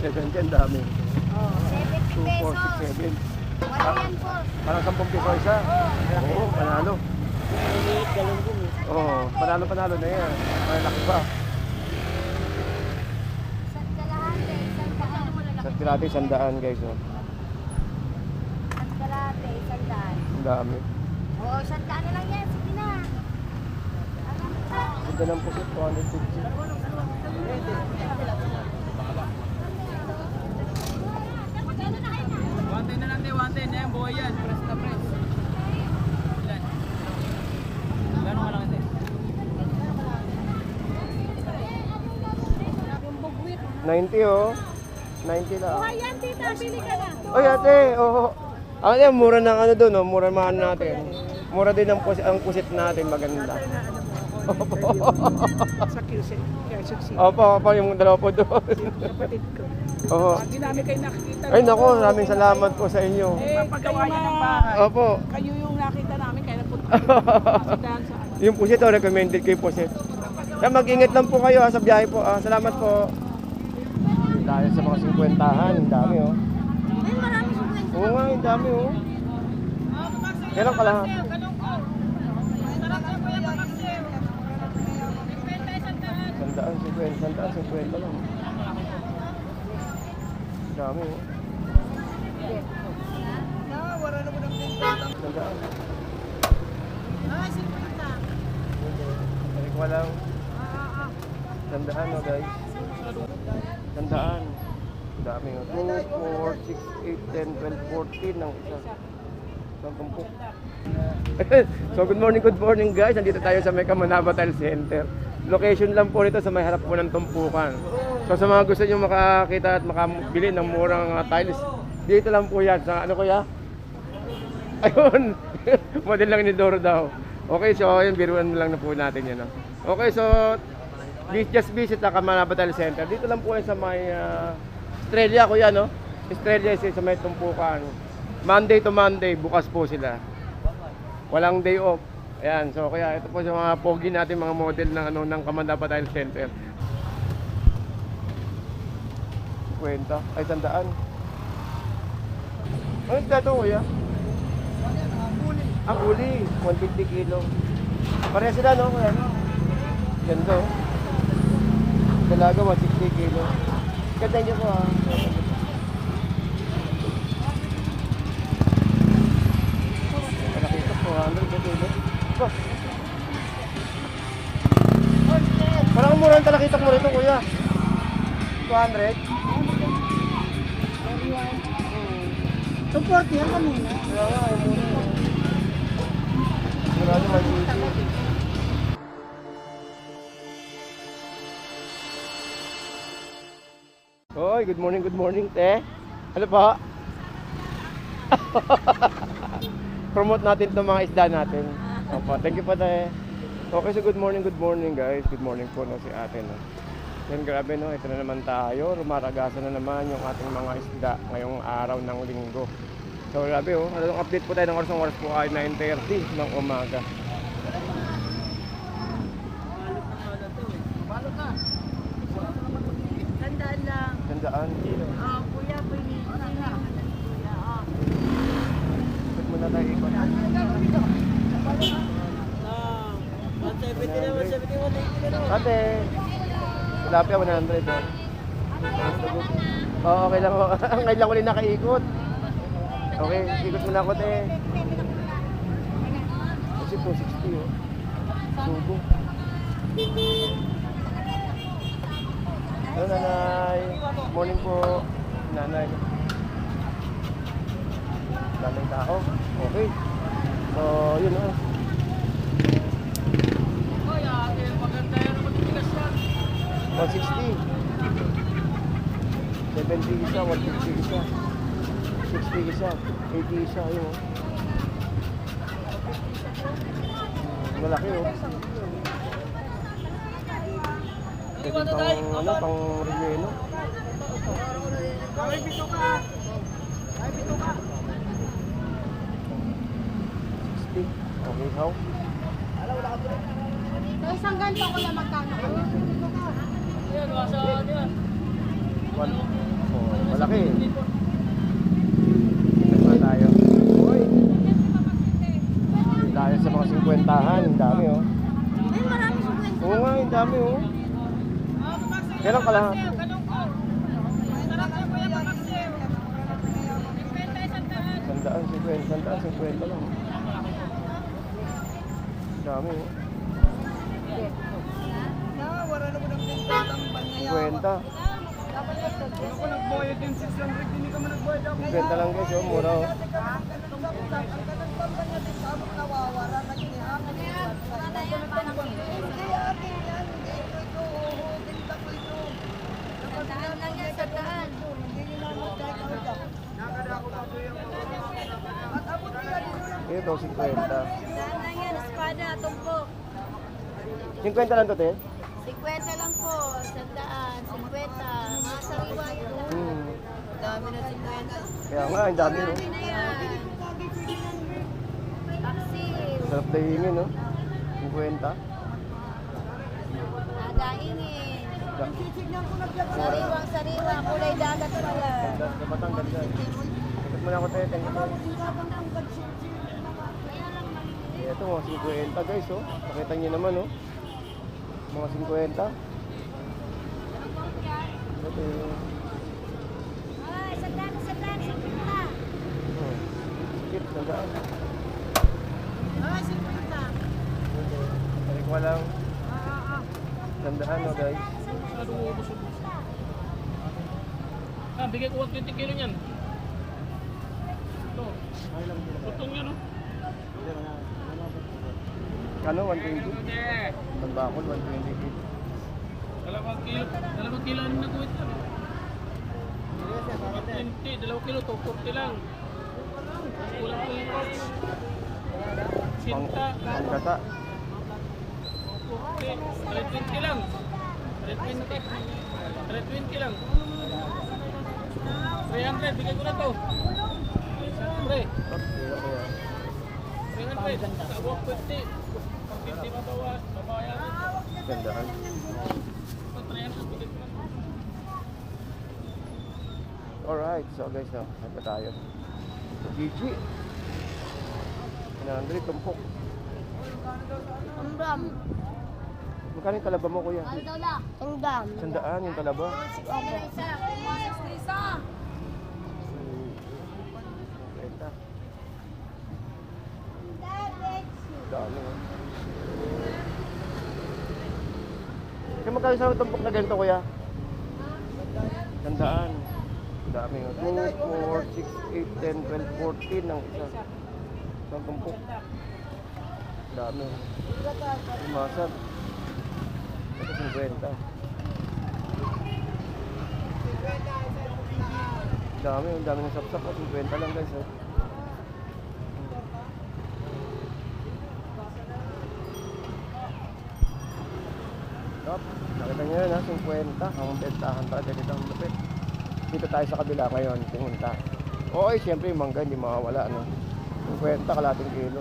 7 dyan, dami. Oh, 70 2, 4, pesos. 6, 7. Wala yan po. Parang 10 piso isa. Oo, panalo. Oo, panalo panalo na yan. Malaki pa. Sa tirate, sandaan guys. Oh. Sa kalahati, isang daan. Ang dami. Oo, isang daan na lang yan. Sige na. Ganda ng pusit, 250. Na lang din, wante na yan, buhay yan. Press na press. Ilan? Gano'ng malaki din? 90 oh. 90 lang. Ayan, tita, pili ka na. Oy ate, oo. Ang yan, mura ng ano doon, oh, mura mga ano natin. Mura din ang pusit, ang pusit natin, maganda. sa QC. Opo, opo, yung dalawa po doon. Kapatid ko. Oo. Hindi namin kayo nakikita. Ay nako, maraming salamat po sa inyo. Eh, niya ng bahay. Opo. Kayo yung nakita namin, kaya sa ano. Yung pusit, oh, recommended yung pusit. Kaya mag-ingat lang po kayo ha, sa biyahe po. Ah, salamat po. Tayo sa mga 50-han, ang dami oh. Ay, marami sa kwento. Oo nga, ang dami oh. Kailan ka lahat? Sandaan, 50, sandaan, 50 lang. Dami oh. Sandaan. Balik mo lang. Tandaan mo guys. Tandaan. Dami oh. 2, 4, 6, 8, 10, 12, 14 ang isa. Pagkumpok. so good morning, good morning guys. Nandito tayo sa may Kamanaba Tile Center. Location lang po nito sa may harap po ng tumpukan. So sa mga gusto nyo makakita at makabili ng murang uh, tiles, dito lang po yan. Sa ano kuya? Ayun. Model lang ni Doro daw. Okay, so ayun, biruan lang na po natin yan. No? Okay, so just visit ang Kamanaba Tile Center. Dito lang po yan sa may uh, Australia, kuya, no? Australia is sa may tumpukan. Monday to Monday, bukas po sila. Walang day off. Ayan, so kaya ito po sa mga pogi natin mga model ng ano ng Kamanaba Tile Center. Kwenta, ay tandaan. Ano ito ito, kuya? Ah, huli. 150 kilo. Pareha sila, no? Kuya? Ganda, oh. Dalaga, 160 kilo. Ganda niyo po, ah. Malaki ito, 400 na kilo. Mo rito, kuya. 200? Support yan kanina. Naman easy. Hoy, good morning, good morning, te. Ano pa? Promote natin itong mga isda natin. Opo, thank you po, te. Okay, so good morning, good morning, guys. Good morning po, no, si ate, no. Yan, grabe, no. Ito na naman tayo. Rumaragasan na naman yung ating mga isda ngayong araw ng linggo. So, grabe, oh. Ano, update po tayo ng oras ng oras po ay 9.30 ng umaga. Tandaan lang. Tandaan. Ah, kuya, pili. Kuya, ah. Ikot mo na tayo, ikot. Ah, 170 na, 170, 180 na. Ate, tilapia 100, oh. Oo, okay lang. oh. Ngayon lang ulit nakaikot. Okay, ikot mo na ako, te. Kasi 260, oh. Subo. Hello, nanay. Morning po, nanay. Daming tao. Okay. So, yun, oh. Hoy, ate, maganda yan naman tigas yan. 160. 70 isa, 150 isa. 60 isa, 80 isa, ayun oh. Malaki oh. Pwede pang, ano, pang relleno. Ay, pito ka. Ay, pito ka. 60. Okay, how? Isang ganito ko lang magkano. 1, Oh, malaki. Na tayo. Uy! Tayo sa mga 50-han. Ang dami oh. Ay, marami sa kwento. Oo nga, ang dami oh. Kailan ka lahat? Sandaan, 50, sandaan, 50 lang. Ang dami oh. 50. 50 lang guys, oh, mura oh. Ito, 50. Daan lang yan, espada, tumpok. 50 lang to, Ted? Dami na 50. Kaya nga, ang dami. Dami na yan. Taxi. Sarap dahingin, no? 50. Nagaingin. Sariwang sariwa, kulay dagat pa yan. Batang ganda. Ikot mo na ako, te. Thank you, te. Ito, mga 50 guys, oh. Pakita nyo naman, oh. Mga 50. Ito yung... Ay, sandaan, sandaan, 50. Oh. Skip, sandaan. Ay, 50. Balik mo lang. Ah, ah, ah. No, guys. Masyadong ubos-ubos. Ah, bigay ko 120 kilo niyan. Ito. Tutong yan, oh. Ano, 120? Okay. Pambakol, 120 feet. Dalawang kilo. Dalawang kilo ang nag-wait lang. 120, dalawang kilo, 240 lang. Kulang ko yung coach. Sinta, panggata. 240, 320 lang. 320. 320 lang. 300, bigay ko na to. 300. Kaya kaya. 300. Sa 150. 50 mabawas, babayaran. Sandaan. Sa 300, bigay ko na Alright, so guys, no, saan tayo? GG. 900, tumpok. Umbram. Magkano yung talaba mo, kuya? Aldola. Ungdam. Sandaan yung talaba. Opo. Isa. Benta. Dami, oh. Kaya magkano sa tumpok na ganito, kuya? Sandaan. Dami, oh. 2, 4, 6, 8, 10, 12, 14 ang isa. Isang tumpok. Dami, oh. Lumasag. Ito 50. Dami, ang dami ng sapsap. Oh. 50 lang guys. Oh. Top. Nakita nyo yun ha, 50. Ang bentahan talaga dito ang lupit. Dito tayo sa kabila ngayon, pumunta. Oo, eh, siyempre yung mangga hindi mawawala, no? 50, kalating kilo.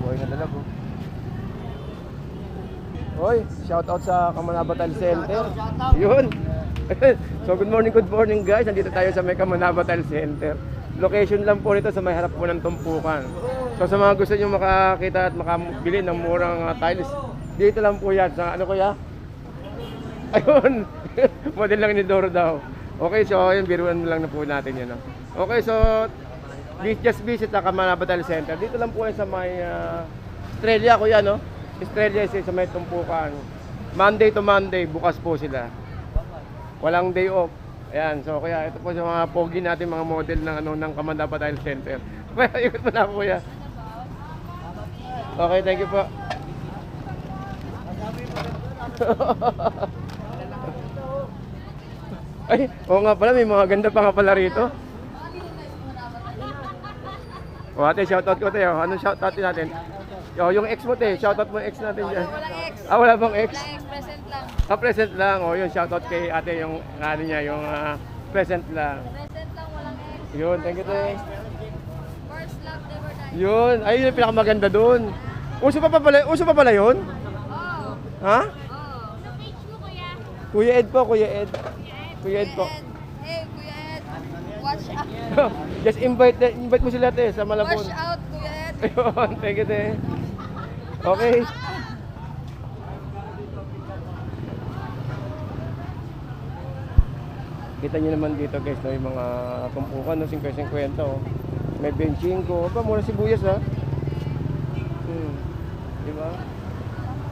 Buhay na dalag, oh. Hoy, shout out sa Kamanabatal Center. Yun. so good morning, good morning guys. Nandito tayo sa may Kamanabatal Center. Location lang po nito sa may harap po ng tumpukan. So sa mga gusto nyo makakita at makabili ng murang uh, tiles, dito lang po yan. Sa ano kuya? Ayun. Model lang ni Doro daw. Okay, so ayun, biruan lang na po natin yun. no? Okay, so just visit ang Kamanabatal Center. Dito lang po yan sa may uh, Australia, kuya, no? Australia is sa may tumpukan. Monday to Monday, bukas po sila. Walang day off. Ayan, so kaya ito po sa mga pogi natin, mga model ng ano ng Kamanabatal Center. Kaya ikot mo na kuya. Okay, thank you po. Ay, oo nga pala, may mga ganda pa nga pala rito. O ate, shoutout ko tayo. Anong shoutout natin? O, yung ex mo te, shoutout mo yung ex natin dyan. Walang ex. Ah, wala bang ex? Walang ex, present lang. Ah, present lang. O, yun, shoutout kay ate yung, ano niya, yung ah, present lang. Present lang, walang ex. Yun, thank you te. Yun, ayun yung pinakamaganda doon. Uso pa, pa pala, uso pa pala yun? Ha? Sa page mo, kuya. Kuya Ed po, Kuya Ed. Kuya Ed po. Hey, Kuya Ed. Watch out. Just invite invite mo sila te sa Malabon. Watch out, Kuya Ed. Ayun, thank you te. Okay. Kita niyo naman dito guys, no, yung mga tumpukan, no, 50-50. Oh. May benching ko. Aba, mura sibuyas ha. Hmm. Di ba?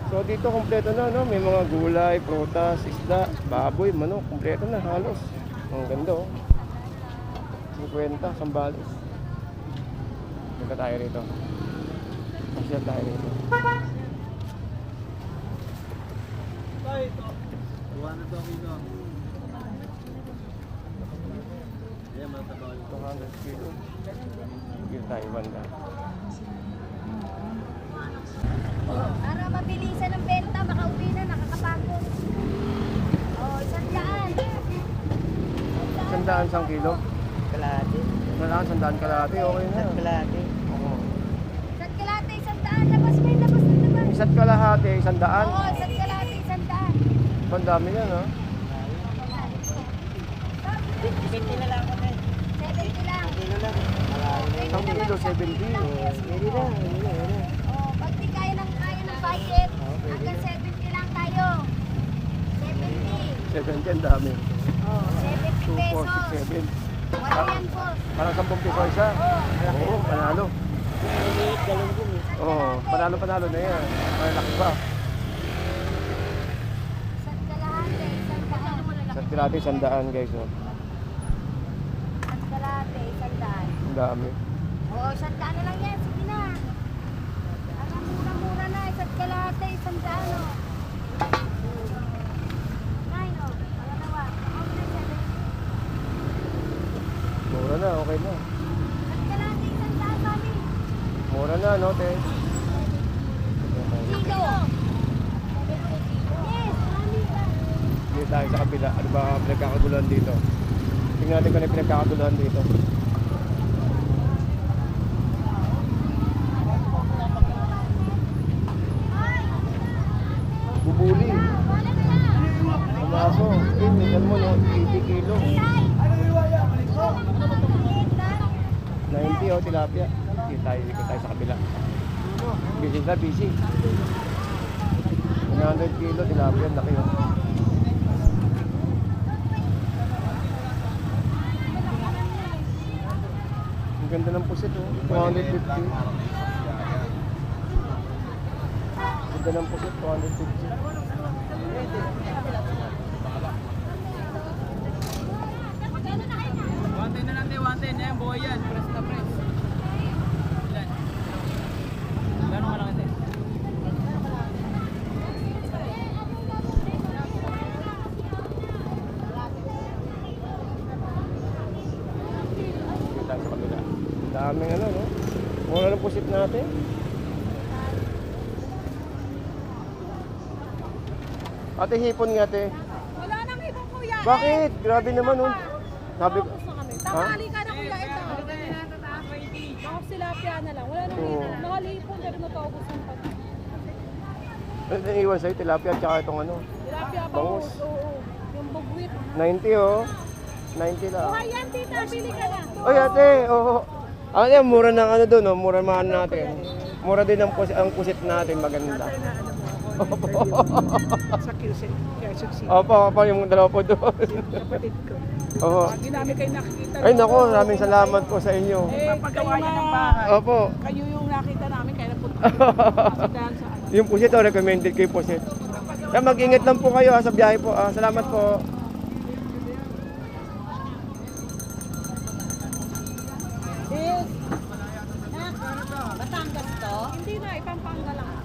So dito kompleto na, no? May mga gulay, prutas, isda, baboy, manok, kompleto na halos. Ang ganda oh. 50, sambales. Punta tayo rito. Pasyal tayo rito. Ito. Ayan, matabaw. 200 kilo. Dito tayo banda. Para mabilisan ang benta, makauwi na, nakakapagod. Oh, isang daan. Sandaan sang kilo. Kalahati. Malaan sandaan kalahati, okay na. Kalahati. Oo. Isang kalate, isang daan. Labas kayo, labas na labas. Isa't kalahati, sandaan. Oo, isang kalate, isang daan. Ang dami yan ha. 50 na lang ako na. 70 lang. Kilo lang. Malayo. Isang kilo, 70. Pwede na, pwede na. Oh, pag di kaya ng kaya ng budget, hanggang 70 lang tayo. 70. 70 ang dami. Oh, 70 2, 4, pesos. 6, 7. Wala yan po. Parang 10 piso isa. Oo, panalo. Maliit, galunggong eh. Oo, panalo panalo na yan. Malaki pa. Isang kalahati, isang daan. Sa tirati, sandaan guys. Oh. Isang kalahati, isang daan. Ang dami. Oo, isang daan na lang yan. Sige na. Ang mura-mura na. Isang kalahati, isang daan. Oh. Nine, oh. Pangalawa. Ako na, seven. Mura na, okay na. Isang kalahati, isang daan, mami. Mura na, no, te? Kilo. Yes, mami. Dito tayo sa kabila. Ano ba pinagkakaguluhan dito? Tingnan natin kung ano pinagkakaguluhan dito. Minsan mo, no? 80 kilo. 90 oh, tilapia. Dito tayo, ikot tayo sa kabila. Busy na, busy. 100 kilo tilapia, laki oh. Ang ganda ng pusit oh, 250. Ang ganda ng pusit, 250. One ten na lang tayo, one ten. Ayan, buhay yan. Press na press. Ilan? Gano'ng malaki. Ang daming ano, no? Mura ng pusit natin. Ate, hipon nga, ate. Wala nang ibang kuya. Bakit? Grabe naman, oh. Sabi ko, Tapos na kami. Tanghali ka na kuya ito. Bakit tilapia na lang. Wala nang Oo. ibang. Nakalipon, pero mataubos ng pag. ano naiwan sa'yo? Tilapia at saka itong ano. Tilapia pa Bangus. Oo. Yung bugwit. 90, oh. 90 lang. Buhay yan, tita. Bili ka na. Oy, ate, oo. Ano yan, mura ng ano doon, oh. mura mga ano natin. Mura din ang, pusit, ang pusit natin, maganda. Opo. Sa QC. Quezon City. Opo, opo, yung dalawa po doon. Kapatid ko. Opo. Hindi namin kayo nakikita. Ay, nako, maraming salamat po sa inyo. Eh, niya ng bahay. Opo. Kayo yung nakita namin, kaya napunta ano. Yung pusit, oh, recommended kayo pusit. Kaya mag-ingat lang po kayo ha, sa biyahe po. Ah, salamat po. Yes. Batangas to? Hindi na, Ipampanga lang.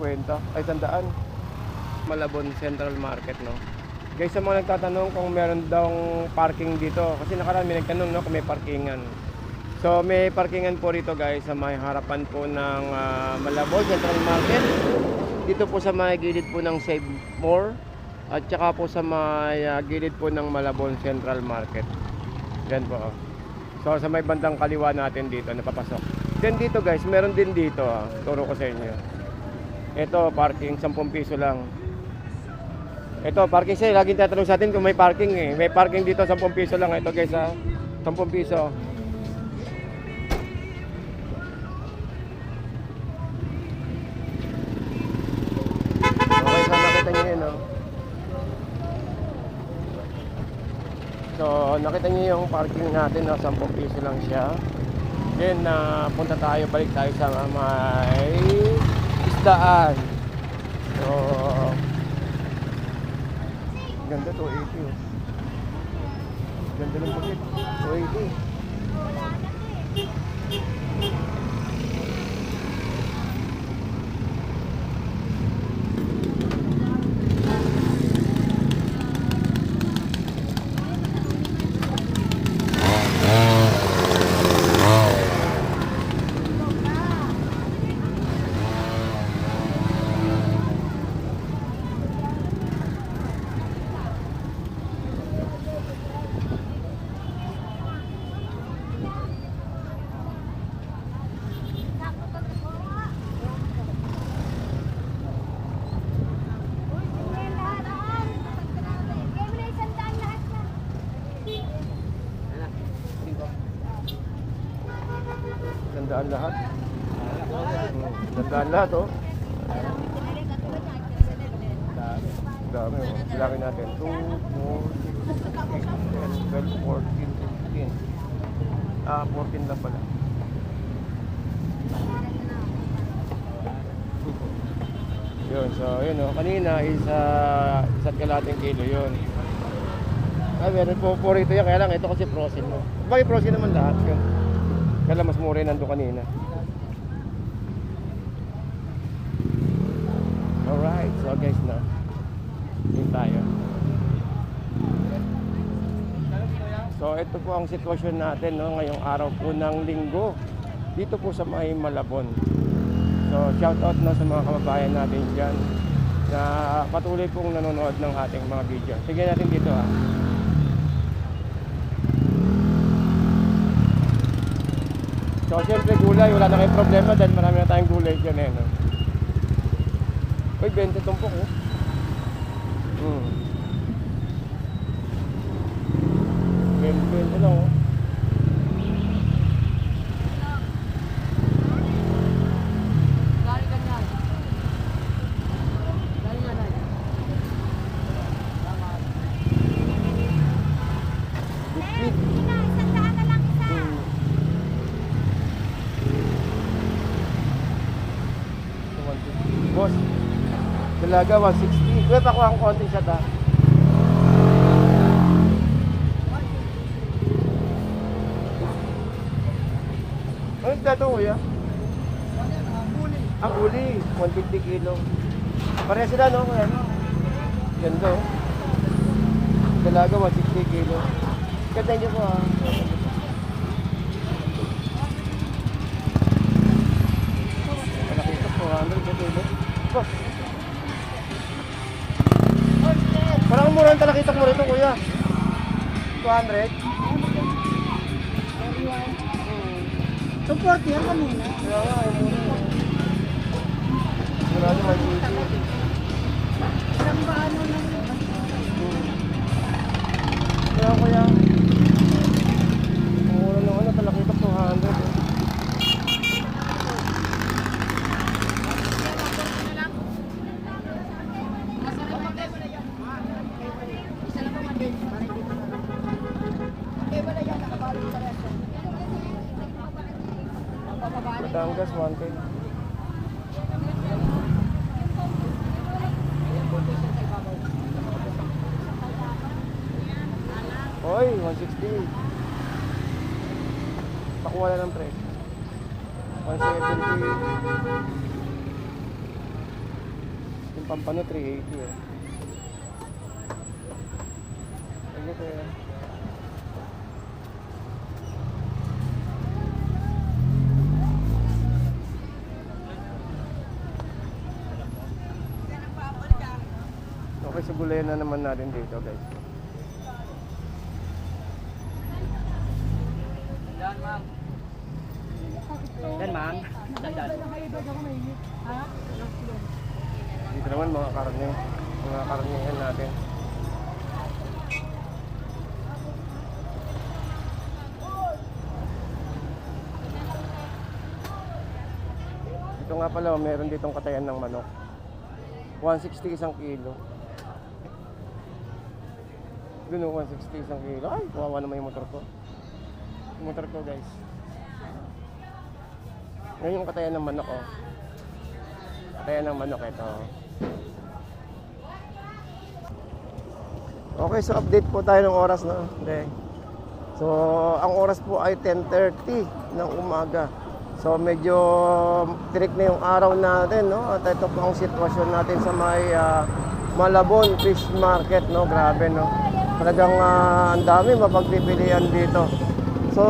150, ay sandaan. Malabon Central Market, no? Guys, sa mga nagtatanong kung meron daw parking dito, kasi nakaraan may nagtanong, no, kung may parkingan. So, may parkingan po rito, guys, sa may harapan po ng uh, Malabon Central Market. Dito po sa may gilid po ng Save More at saka po sa may uh, gilid po ng Malabon Central Market. Yan po. Oh. So sa may bandang kaliwa natin dito napapasok. Then dito guys, meron din dito. Ah. Turo ko sa inyo. Ito parking 10 piso lang. Ito parking siya, laging tatanong sa atin kung may parking eh. May parking dito 10 piso lang ito guys ah. 10 piso. Okay, so nakita niyo yun oh. So, nakita niyo yung parking natin, no? 10 piso lang siya. Then, na punta tayo, balik tayo sa may isdaan. So, ganda 280 oh. Ganda ng bukit. 280. Uy, ganyan lahat, ah. Kaya mo na isang daan lahat na. Gandaan lahat. Gandaan lahat oh. Dami oh. Bilangin natin. 2, 4, 6, 8, 10, 12, 14, 15. Ah, 14 lang pala. Yun, so yun oh. Kanina is uh, isa't kalating kilo yun. Ay, meron po po rito yan. Kaya lang, ito kasi frozen mo. Bakit frozen naman lahat yun? Kaya lang mas mura nandun kanina. Alright, so guys na. Yun tayo. So ito po ang sitwasyon natin no, ngayong araw po ng linggo. Dito po sa may Malabon. So shout out na sa mga kababayan natin dyan na patuloy pong nanonood ng ating mga video. Sige natin dito ah. So siyempre gulay, wala na kayong problema dahil marami na tayong gulay dyan eh. No? Uy, 20 tumpok oh. Hmm. 20 lang oh. Galing ganyan. Galing ganyan. Bitbit. Sige na, isang daan na lang isa. Hmm. Ito, 150. Boss, dalaga 160. Kuya, pakuha ang konti siya ta. Ano yung dato kuya? Ang uli, 150 kilo. Pareha sila no kuya? Ganda oh. Dalaga 160 kilo. Ganda niyo po ah. Malaki ito, 400 sa kilo. Oh. Parang mura ang talakitak mo rito, kuya. 200? Support yan kanina. Kaya nga, ay mura. Wala naman dito. Isang baano lang. Kaya kuya. Ang mura ng ano, talakitak 200. eh. Batangas, 110. Hoy, 160. Pakuha na ng presyo. 170. Yung pampano 380 eh. Kaya? Okay, sa gulay na naman natin dito guys. Yan, ma'am. Yan, ma'am. Dandan. Dito naman mga karne. Mga karnihan natin. Ito nga pala, meron ditong katayan ng manok. 160 isang kilo. Doon oh, 160 isang kilo. Ay, kawawa naman yung motor ko. Yung motor ko guys. Ngayon yung katayan ng manok oh. Katayan ng manok ito. Okay, so update po tayo ng oras na. Okay. So, ang oras po ay 10.30 ng umaga. So, medyo tirik na yung araw natin, no? At ito po ang sitwasyon natin sa may ah, Malabon Fish Market, no? Grabe, no? Talagang ah, ang dami mapagpipilian dito. So,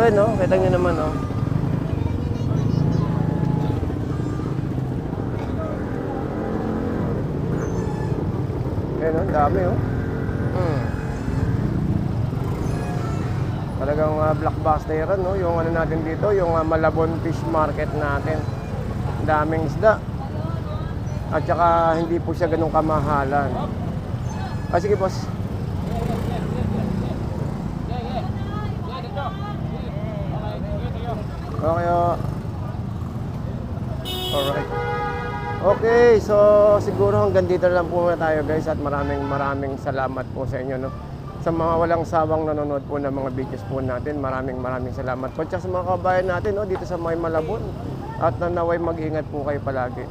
ayun, no? Kita nyo naman, no? Ayun? Ang dami, oh. Hmm. Talagang uh, blockbuster yan, no? Yung ano natin dito, yung ah, Malabon Fish Market natin. Daming isda. At saka hindi po siya ganun kamahalan. Ah, sige, boss. Okay, oh. Alright. Okay, so siguro hanggang dito lang po muna tayo guys at maraming maraming salamat po sa inyo no. Sa mga walang sawang nanonood po ng mga videos po natin, maraming maraming salamat po. Tsaka sa mga kabayan natin no, dito sa May Malabon at nanaway mag-ingat po kayo palagi.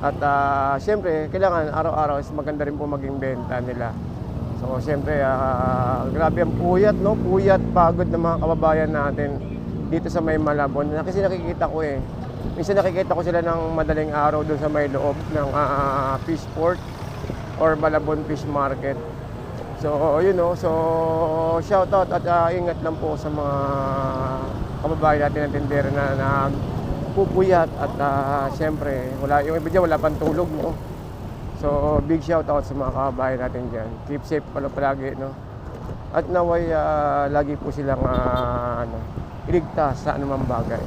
At ah, siyempre, kailangan araw-araw is maganda rin po maging benta nila. So siyempre, ah, grabe ang puyat, no? Puyat, pagod ng mga kababayan natin dito sa May Malabon. Kasi nakikita ko eh, minsan nakikita ko sila ng madaling araw doon sa may loob ng ah, fish port or Malabon Fish Market. So, yun know, so shout out at ah, ingat lang po sa mga kababayan natin ng tindera na, na pupuyat at ah, siyempre, wala, yung iba dyan wala pang tulog, no? So, big shout out sa mga kababayan natin dyan. Keep safe pala palagi, no? At naway, ah, lagi po silang ah, ano, iligtas sa anumang bagay.